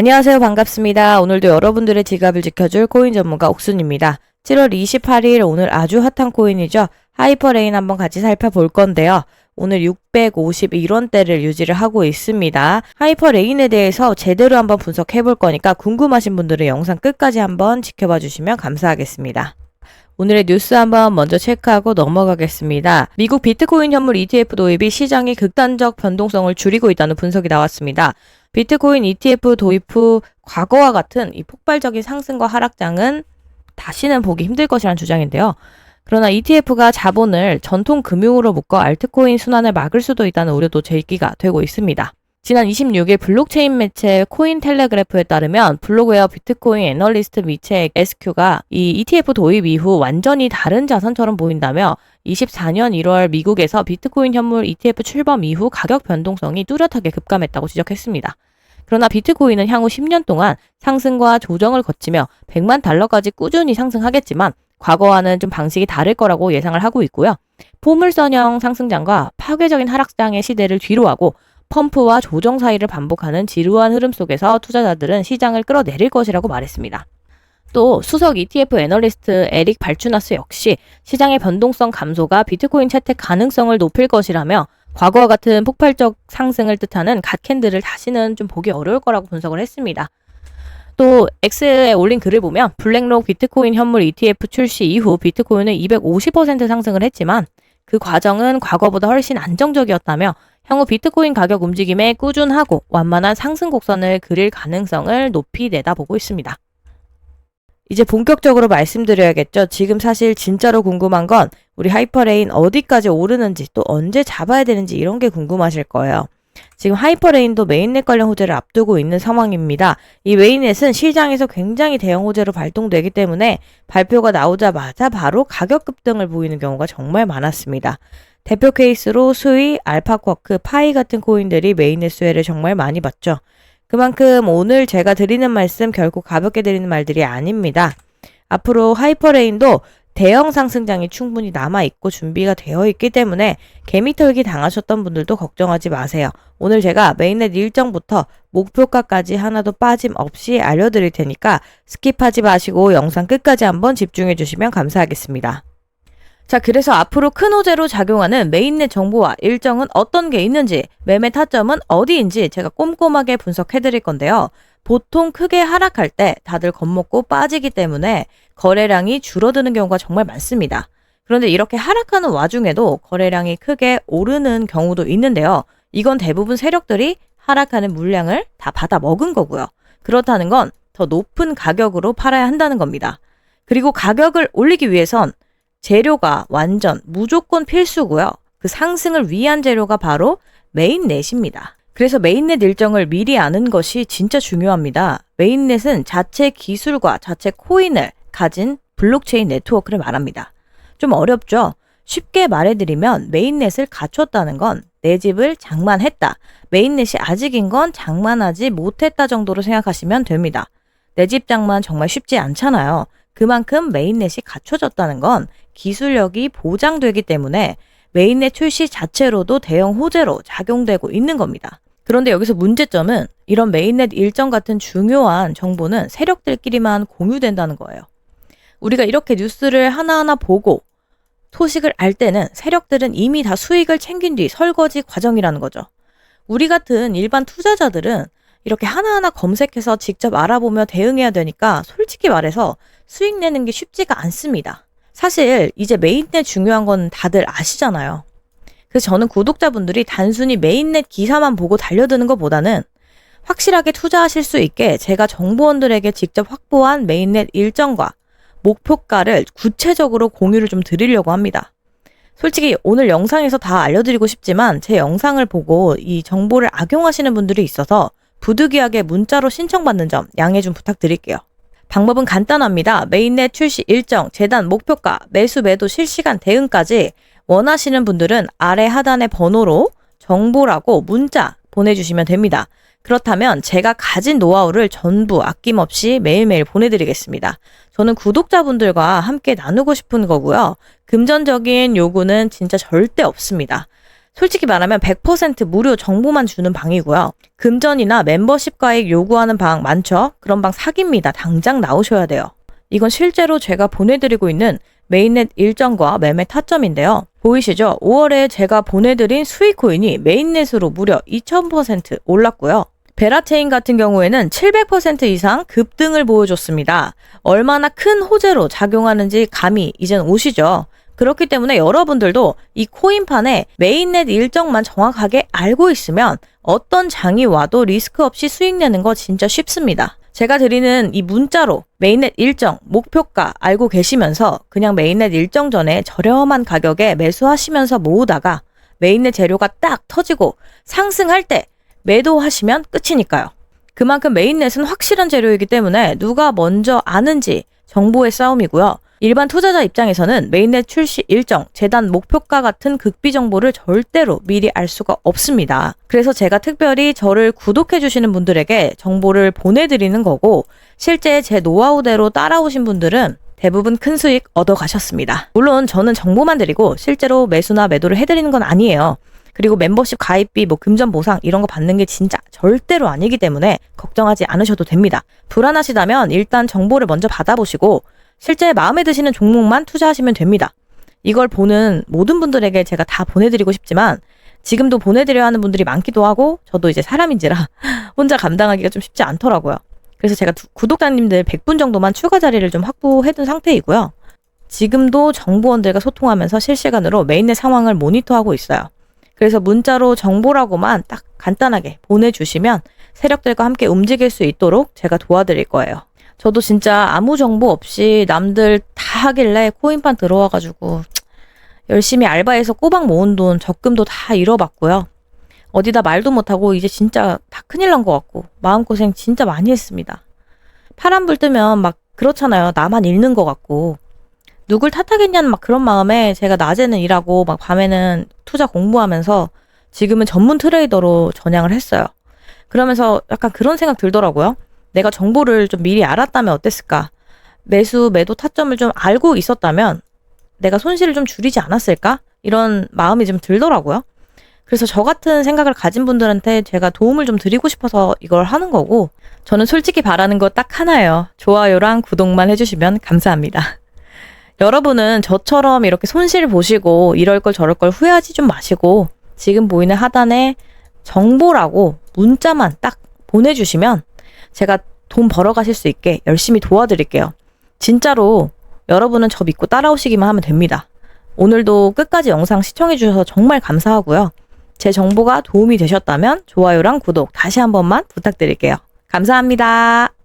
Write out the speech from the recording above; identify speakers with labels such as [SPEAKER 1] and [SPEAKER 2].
[SPEAKER 1] 안녕하세요. 반갑습니다. 오늘도 여러분들의 지갑을 지켜줄 코인 전문가 옥순입니다. 7월 28일 오늘 아주 핫한 코인이죠. 하이퍼레인 한번 같이 살펴볼 건데요. 오늘 651원대를 유지를 하고 있습니다. 하이퍼레인에 대해서 제대로 한번 분석해 볼 거니까 궁금하신 분들은 영상 끝까지 한번 지켜봐 주시면 감사하겠습니다. 오늘의 뉴스 한번 먼저 체크하고 넘어가겠습니다. 미국 비트코인 현물 ETF 도입이 시장의 극단적 변동성을 줄이고 있다는 분석이 나왔습니다. 비트코인 ETF 도입 후 과거와 같은 이 폭발적인 상승과 하락장은 다시는 보기 힘들 것이라는 주장인데요. 그러나 ETF가 자본을 전통 금융으로 묶어 알트코인 순환을 막을 수도 있다는 우려도 제기가 되고 있습니다. 지난 26일 블록체인 매체 코인텔레그래프에 따르면 블록웨어 비트코인 애널리스트 미체 SQ가 이 ETF 도입 이후 완전히 다른 자산처럼 보인다며 24년 1월 미국에서 비트코인 현물 ETF 출범 이후 가격 변동성이 뚜렷하게 급감했다고 지적했습니다. 그러나 비트코인은 향후 10년 동안 상승과 조정을 거치며 100만 달러까지 꾸준히 상승하겠지만 과거와는 좀 방식이 다를 거라고 예상을 하고 있고요. 포물선형 상승장과 파괴적인 하락장의 시대를 뒤로하고 펌프와 조정 사이를 반복하는 지루한 흐름 속에서 투자자들은 시장을 끌어내릴 것이라고 말했습니다. 또 수석 ETF 애널리스트 에릭 발추나스 역시 시장의 변동성 감소가 비트코인 채택 가능성을 높일 것이라며 과거와 같은 폭발적 상승을 뜻하는 갓캔들을 다시는 좀 보기 어려울 거라고 분석을 했습니다. 또 X에 올린 글을 보면 블랙록 비트코인 현물 ETF 출시 이후 비트코인은 250% 상승을 했지만 그 과정은 과거보다 훨씬 안정적이었다며 향후 비트코인 가격 움직임에 꾸준하고 완만한 상승 곡선을 그릴 가능성을 높이 내다보고 있습니다. 이제 본격적으로 말씀드려야겠죠. 지금 사실 진짜로 궁금한 건 우리 하이퍼레인 어디까지 오르는지 또 언제 잡아야 되는지 이런 게 궁금하실 거예요. 지금 하이퍼레인도 메인넷 관련 호재를 앞두고 있는 상황입니다. 이 메인넷은 시장에서 굉장히 대형 호재로 발동되기 때문에 발표가 나오자마자 바로 가격 급등을 보이는 경우가 정말 많았습니다. 대표 케이스로 수위, 알파쿼크, 파이 같은 코인들이 메인넷 수혜를 정말 많이 봤죠. 그만큼 오늘 제가 드리는 말씀 결코 가볍게 드리는 말들이 아닙니다. 앞으로 하이퍼레인도 대형 상승장이 충분히 남아있고 준비가 되어 있기 때문에 개미털기 당하셨던 분들도 걱정하지 마세요. 오늘 제가 메인넷 일정부터 목표가까지 하나도 빠짐없이 알려드릴 테니까 스킵하지 마시고 영상 끝까지 한번 집중해 주시면 감사하겠습니다. 자, 그래서 앞으로 큰 호재로 작용하는 메인넷 정보와 일정은 어떤 게 있는지, 매매 타점은 어디인지 제가 꼼꼼하게 분석해 드릴 건데요. 보통 크게 하락할 때 다들 겁먹고 빠지기 때문에 거래량이 줄어드는 경우가 정말 많습니다. 그런데 이렇게 하락하는 와중에도 거래량이 크게 오르는 경우도 있는데요. 이건 대부분 세력들이 하락하는 물량을 다 받아 먹은 거고요. 그렇다는 건 더 높은 가격으로 팔아야 한다는 겁니다. 그리고 가격을 올리기 위해선 재료가 완전 무조건 필수고요. 그 상승을 위한 재료가 바로 메인넷입니다. 그래서 메인넷 일정을 미리 아는 것이 진짜 중요합니다. 메인넷은 자체 기술과 자체 코인을 가진 블록체인 네트워크를 말합니다. 좀 어렵죠? 쉽게 말해드리면 메인넷을 갖췄다는 건 내 집을 장만했다. 메인넷이 아직인 건 장만하지 못했다 정도로 생각하시면 됩니다. 내 집 장만 정말 쉽지 않잖아요. 그만큼 메인넷이 갖춰졌다는 건 기술력이 보장되기 때문에 메인넷 출시 자체로도 대형 호재로 작용되고 있는 겁니다. 그런데 여기서 문제점은 이런 메인넷 일정 같은 중요한 정보는 세력들끼리만 공유된다는 거예요. 우리가 이렇게 뉴스를 하나하나 보고 소식을 알 때는 세력들은 이미 다 수익을 챙긴 뒤 설거지 과정이라는 거죠. 우리 같은 일반 투자자들은 이렇게 하나하나 검색해서 직접 알아보며 대응해야 되니까 솔직히 말해서 수익 내는 게 쉽지가 않습니다. 사실 이제 메인넷 중요한 건 다들 아시잖아요. 그래서 저는 구독자분들이 단순히 메인넷 기사만 보고 달려드는 것보다는 확실하게 투자하실 수 있게 제가 정보원들에게 직접 확보한 메인넷 일정과 목표가를 구체적으로 공유를 좀 드리려고 합니다. 솔직히 오늘 영상에서 다 알려드리고 싶지만 제 영상을 보고 이 정보를 악용하시는 분들이 있어서 부득이하게 문자로 신청받는 점 양해 좀 부탁드릴게요. 방법은 간단합니다. 메인넷 출시 일정, 재단 목표가, 매수 매도 실시간 대응까지 원하시는 분들은 아래 하단의 번호로 정보라고 문자 보내주시면 됩니다. 그렇다면 제가 가진 노하우를 전부 아낌없이 매일매일 보내드리겠습니다. 저는 구독자분들과 함께 나누고 싶은 거고요. 금전적인 요구는 진짜 절대 없습니다. 솔직히 말하면 100% 무료 정보만 주는 방이고요. 금전이나 멤버십 가입 요구하는 방 많죠? 그런 방 사기입니다. 당장 나오셔야 돼요. 이건 실제로 제가 보내드리고 있는 메인넷 일정과 매매 타점인데요. 보이시죠? 5월에 제가 보내드린 수익 코인이 메인넷으로 무려 2000% 올랐고요. 베라체인 같은 경우에는 700% 이상 급등을 보여줬습니다. 얼마나 큰 호재로 작용하는지 감이 이젠 오시죠? 그렇기 때문에 여러분들도 이 코인판에 메인넷 일정만 정확하게 알고 있으면 어떤 장이 와도 리스크 없이 수익 내는 거 진짜 쉽습니다. 제가 드리는 이 문자로 메인넷 일정, 목표가 알고 계시면서 그냥 메인넷 일정 전에 저렴한 가격에 매수하시면서 모으다가 메인넷 재료가 딱 터지고 상승할 때 매도하시면 끝이니까요. 그만큼 메인넷은 확실한 재료이기 때문에 누가 먼저 아는지 정보의 싸움이고요. 일반 투자자 입장에서는 메인넷 출시 일정, 재단 목표가 같은 극비 정보를 절대로 미리 알 수가 없습니다. 그래서 제가 특별히 저를 구독해 주시는 분들에게 정보를 보내드리는 거고 실제 제 노하우대로 따라오신 분들은 대부분 큰 수익 얻어 가셨습니다. 물론 저는 정보만 드리고 실제로 매수나 매도를 해드리는 건 아니에요. 그리고 멤버십 가입비, 뭐 금전 보상 이런 거 받는 게 진짜 절대로 아니기 때문에 걱정하지 않으셔도 됩니다. 불안하시다면 일단 정보를 먼저 받아보시고 실제 마음에 드시는 종목만 투자하시면 됩니다. 이걸 보는 모든 분들에게 제가 다 보내드리고 싶지만 지금도 보내드려야 하는 분들이 많기도 하고 저도 이제 사람인지라 혼자 감당하기가 좀 쉽지 않더라고요. 그래서 제가 두- 구독자님들 100분 정도만 추가 자리를 좀 확보해둔 상태이고요. 지금도 정보원들과 소통하면서 실시간으로 메인의 상황을 모니터하고 있어요. 그래서 문자로 정보라고만 딱 간단하게 보내주시면 세력들과 함께 움직일 수 있도록 제가 도와드릴 거예요. 저도 진짜 아무 정보 없이 남들 다 하길래 코인판 들어와가지고 열심히 알바해서 꼬박 모은 돈 적금도 다 잃어봤고요. 어디다 말도 못하고 이제 진짜 다 큰일 난 것 같고 마음고생 진짜 많이 했습니다. 파란불 뜨면 막 그렇잖아요. 나만 잃는 것 같고 누굴 탓하겠냐는 막 그런 마음에 제가 낮에는 일하고 막 밤에는 투자 공부하면서 지금은 전문 트레이더로 전향을 했어요. 그러면서 약간 그런 생각 들더라고요. 내가 정보를 좀 미리 알았다면 어땠을까? 매수, 매도 타점을 좀 알고 있었다면 내가 손실을 좀 줄이지 않았을까? 이런 마음이 좀 들더라고요. 그래서 저 같은 생각을 가진 분들한테 제가 도움을 좀 드리고 싶어서 이걸 하는 거고, 저는 솔직히 바라는 거 딱 하나예요. 좋아요랑 구독만 해주시면 감사합니다. 여러분은 저처럼 이렇게 손실 보시고 이럴 걸 저럴 걸 후회하지 좀 마시고, 지금 보이는 하단에 정보라고 문자만 딱 보내주시면 제가 돈 벌어 가실 수 있게 열심히 도와드릴게요. 진짜로 여러분은 저 믿고 따라오시기만 하면 됩니다. 오늘도 끝까지 영상 시청해주셔서 정말 감사하고요. 제 정보가 도움이 되셨다면 좋아요랑 구독 다시 한 번만 부탁드릴게요. 감사합니다.